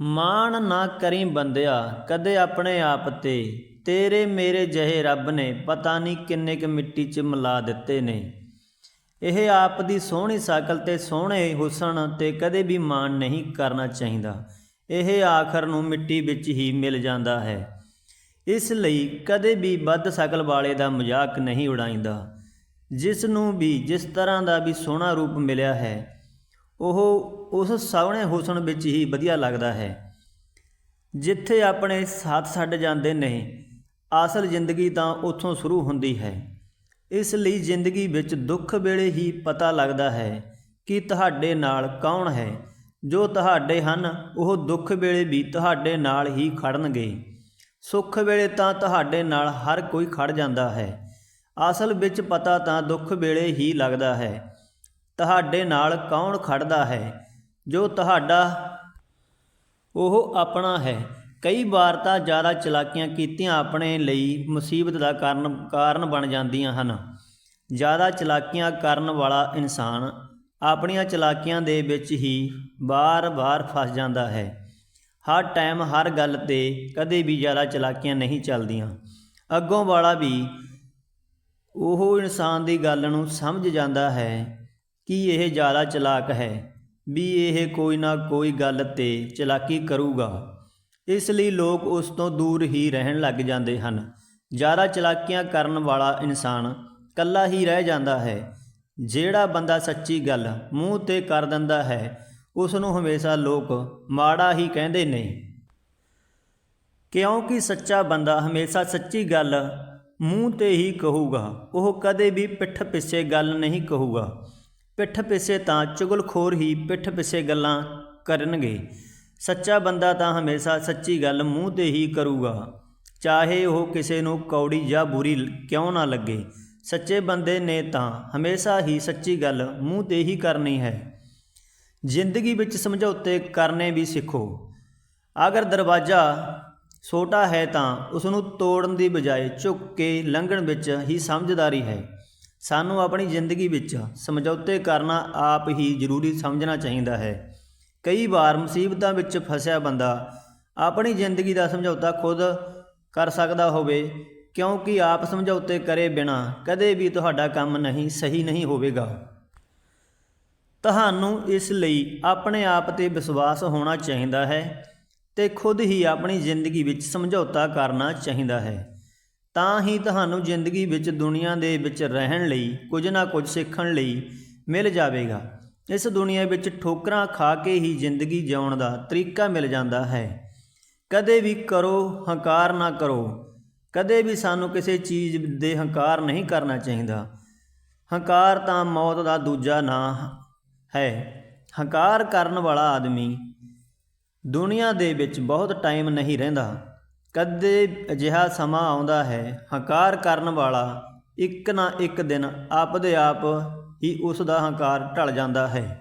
ਮਾਣ ਨਾ ਕਰੀ ਬੰਦਿਆ, ਕਦੇ ਆਪਣੇ ਆਪ ਤੇ। ਤੇਰੇ ਮੇਰੇ ਜਿਹੇ ਰੱਬ ਨੇ ਪਤਾ ਨਹੀਂ ਕਿੰਨੇ ਕੁ ਮਿੱਟੀ 'ਚ ਮਿਲਾ ਦਿੱਤੇ ਨੇ। ਇਹ ਆਪ ਦੀ ਸੋਹਣੀ ਸ਼ਕਲ ਤੇ ਸੋਹਣੇ ਹੁਸਨ ਤੇ ਕਦੇ ਵੀ ਮਾਣ ਨਹੀਂ ਕਰਨਾ ਚਾਹੀਦਾ। ਇਹ ਆਖਰ ਨੂੰ ਮਿੱਟੀ ਵਿੱਚ ਹੀ ਮਿਲ ਜਾਂਦਾ ਹੈ। ਇਸ ਲਈ ਕਦੇ ਵੀ ਵੱਧ ਸ਼ਕਲ ਵਾਲੇ ਦਾ ਮਜ਼ਾਕ ਨਹੀਂ ਉਡਾਈਦਾ। ਜਿਸ ਨੂੰ ਵੀ, ਜਿਸ ਤਰ੍ਹਾਂ ਦਾ ਵੀ ਸੋਹਣਾ ਰੂਪ ਮਿਲਿਆ ਹੈ ਉਹ ਉਸ ਸੋਹਣੇ ਹੁਸਨ ਵਿੱਚ ਹੀ ਵਧੀਆ ਲੱਗਦਾ ਹੈ। ਜਿੱਥੇ ਆਪਣੇ ਸਾਥ ਛੱਡ ਜਾਂਦੇ ਨੇ, ਅਸਲ ਜ਼ਿੰਦਗੀ ਤਾਂ ਉੱਥੋਂ ਸ਼ੁਰੂ ਹੁੰਦੀ ਹੈ। ਇਸ ਲਈ ਜ਼ਿੰਦਗੀ ਵਿੱਚ ਦੁੱਖ ਵੇਲੇ ਹੀ ਪਤਾ ਲੱਗਦਾ ਹੈ ਕਿ ਤੁਹਾਡੇ ਨਾਲ ਕੌਣ ਹੈ। ਜੋ ਤੁਹਾਡੇ ਹਨ, ਉਹ ਦੁੱਖ ਵੇਲੇ ਵੀ ਤੁਹਾਡੇ ਨਾਲ ਹੀ ਖੜਨਗੇ। ਸੁੱਖ ਵੇਲੇ ਤਾਂ ਤੁਹਾਡੇ ਨਾਲ ਹਰ ਕੋਈ ਖੜ ਜਾਂਦਾ ਹੈ। ਅਸਲ ਵਿੱਚ ਪਤਾ ਤਾਂ ਦੁੱਖ ਵੇਲੇ ਹੀ ਲੱਗਦਾ ਹੈ ਤੁਹਾਡੇ ਨਾਲ ਕੌਣ ਖੜਦਾ ਹੈ? ਜੋ ਤੁਹਾਡਾ ਉਹ ਆਪਣਾ ਹੈ। ਕਈ ਵਾਰ ਤਾਂ ਜ਼ਿਆਦਾ ਚਲਾਕੀਆਂ ਕੀਤੀਆਂ ਆਪਣੇ ਲਈ ਮੁਸੀਬਤ ਦਾ ਕਾਰਨ ਕਾਰਨ ਬਣ ਜਾਂਦੀਆਂ ਹਨ। ਜ਼ਿਆਦਾ ਚਲਾਕੀਆਂ ਕਰਨ ਵਾਲਾ ਇਨਸਾਨ ਆਪਣੀਆਂ ਚਲਾਕੀਆਂ ਦੇ ਵਿੱਚ ਹੀ ਬਾਰ-ਬਾਰ ਫਸ ਜਾਂਦਾ ਹੈ। ਹਰ ਟਾਈਮ ਹਰ ਗੱਲ ਤੇ ਕਦੇ ਵੀ ਜ਼ਿਆਦਾ ਚਲਾਕੀਆਂ ਨਹੀਂ ਚੱਲਦੀਆਂ। ਅੱਗੋਂ ਵਾਲਾ ਵੀ ਉਹ ਇਨਸਾਨ ਦੀ ਗੱਲ ਨੂੰ ਸਮਝ ਜਾਂਦਾ ਹੈ ਕਿ ਇਹ ਜ਼ਿਆਦਾ ਚਲਾਕ ਹੈ? ਵੀ ਇਹ ਕੋਈ ਨਾ ਕੋਈ ਗੱਲ ਤੇ ਚਲਾਕੀ ਕਰੂਗਾ। ਇਸ ਲਈ ਲੋਕ ਉਸ ਤੋਂ ਦੂਰ ਹੀ ਰਹਿਣ ਲੱਗ ਜਾਂਦੇ ਹਨ। ਜ਼ਿਆਦਾ ਚਲਾਕੀਆਂ ਕਰਨ ਵਾਲਾ ਇਨਸਾਨ ਕੱਲਾ ਹੀ ਰਹਿ ਜਾਂਦਾ ਹੈ। ਜਿਹੜਾ ਬੰਦਾ ਸੱਚੀ ਗੱਲ ਮੂੰਹ ਤੇ ਕਰ ਦਿੰਦਾ ਹੈ, ਉਸ ਨੂੰ ਹਮੇਸ਼ਾ ਲੋਕ ਮਾੜਾ ਹੀ ਕਹਿੰਦੇ ਨੇ। ਕਿਉਂਕਿ ਸੱਚਾ ਬੰਦਾ ਹਮੇਸ਼ਾ ਸੱਚੀ ਗੱਲ ਮੂੰਹ ਤੇ ਹੀ ਕਹੂਗਾ। ਉਹ ਕਦੇ ਵੀ ਪਿੱਠ ਪਿੱਛੇ ਗੱਲ ਨਹੀਂ ਕਹੂਗਾ। ਪਿੱਠ ਪਿੱਛੇ ਤਾਂ ਚੁਗਲਖੋਰ ਹੀ ਪਿੱਠ ਪਿੱਛੇ ਗੱਲਾਂ ਕਰਨਗੇ। ਸੱਚਾ ਬੰਦਾ ਤਾਂ ਹਮੇਸ਼ਾ ਸੱਚੀ ਗੱਲ ਮੂੰਹ ਤੇ ਹੀ ਕਰੂਗਾ। ਚਾਹੇ ਉਹ ਕਿਸੇ ਨੂੰ ਕੌੜੀ ਜਾਂ ਬੁਰੀ ਕਿਉਂ ਨਾ ਲੱਗੇ, ਸੱਚੇ ਬੰਦੇ ਨੇ ਤਾਂ ਹਮੇਸ਼ਾ ਹੀ ਸੱਚੀ ਗੱਲ ਮੂੰਹ ਤੇ ਹੀ ਕਰਨੀ ਹੈ। ਜ਼ਿੰਦਗੀ ਵਿੱਚ ਸਮਝੌਤੇ ਕਰਨੇ ਵੀ ਸਿੱਖੋ। ਅਗਰ ਦਰਵਾਜ਼ਾ ਛੋਟਾ ਹੈ ਤਾਂ ਉਸ ਨੂੰ ਤੋੜਨ ਦੀ ਬਜਾਏ ਝੁੱਕ ਕੇ ਲੰਘਣ ਵਿੱਚ ਹੀ ਸਮਝਦਾਰੀ ਹੈ। ਸਾਨੂੰ ਆਪਣੀ ਜ਼ਿੰਦਗੀ ਵਿੱਚ ਸਮਝੌਤੇ ਕਰਨਾ ਆਪ ਹੀ ਜ਼ਰੂਰੀ ਸਮਝਣਾ ਚਾਹੀਦਾ ਹੈ। ਕਈ ਵਾਰ ਮੁਸੀਬਤਾਂ ਵਿੱਚ ਫਸਿਆ ਬੰਦਾ ਆਪਣੀ ਜ਼ਿੰਦਗੀ ਦਾ ਸਮਝੌਤਾ ਖੁਦ ਕਰ ਸਕਦਾ ਹੋਵੇ, ਕਿਉਂਕਿ ਆਪ ਸਮਝੌਤੇ ਕਰੇ ਬਿਨਾ ਕਦੇ ਵੀ ਤੁਹਾਡਾ ਕੰਮ ਨਹੀਂ, ਸਹੀ ਨਹੀਂ ਹੋਵੇਗਾ। ਤੁਹਾਨੂੰ ਇਸ ਲਈ ਆਪਣੇ ਆਪ ਤੇ ਵਿਸ਼ਵਾਸ ਹੋਣਾ ਚਾਹੀਦਾ ਹੈ ਤੇ ਖੁਦ ਹੀ ਆਪਣੀ ਜ਼ਿੰਦਗੀ ਵਿੱਚ ਸਮਝੌਤਾ ਕਰਨਾ ਚਾਹੀਦਾ ਹੈ। ਤਾਂ ਹੀ ਤੁਹਾਨੂੰ ਜ਼ਿੰਦਗੀ ਵਿੱਚ ਦੁਨੀਆ ਦੇ ਵਿੱਚ ਰਹਿਣ ਲਈ, ਕੁਝ ਨਾ ਕੁਝ ਸਿੱਖਣ ਲਈ ਮਿਲ ਜਾਵੇਗਾ। ਇਸ ਦੁਨੀਆ ਵਿੱਚ ਠੋਕਰਾਂ ਖਾ ਕੇ ਹੀ ਜ਼ਿੰਦਗੀ ਜਿਉਣ ਦਾ ਤਰੀਕਾ ਮਿਲ ਜਾਂਦਾ ਹੈ। ਕਦੇ ਵੀ ਕਰੋ, ਹੰਕਾਰ ਨਾ ਕਰੋ। ਕਦੇ ਵੀ ਸਾਨੂੰ ਕਿਸੇ ਚੀਜ਼ ਦੇ ਹੰਕਾਰ ਨਹੀਂ ਕਰਨਾ ਚਾਹੀਦਾ। ਹੰਕਾਰ ਤਾਂ ਮੌਤ ਦਾ ਦੂਜਾ ਨਾਂ ਹੈ। ਹੰਕਾਰ ਕਰਨ ਵਾਲਾ ਆਦਮੀ ਦੁਨੀਆ ਦੇ ਵਿੱਚ ਬਹੁਤ ਟਾਈਮ ਨਹੀਂ ਰਹਿੰਦਾ। ਕਦੇ ਅਜਿਹਾ ਸਮਾਂ ਆਉਂਦਾ ਹੈ, ਹੰਕਾਰ ਕਰਨ ਵਾਲਾ ਇੱਕ ਨਾ ਇੱਕ ਦਿਨ ਆਪਦੇ ਆਪ ਹੀ ਉਸ ਦਾ ਹੰਕਾਰ ਢਲ ਜਾਂਦਾ ਹੈ।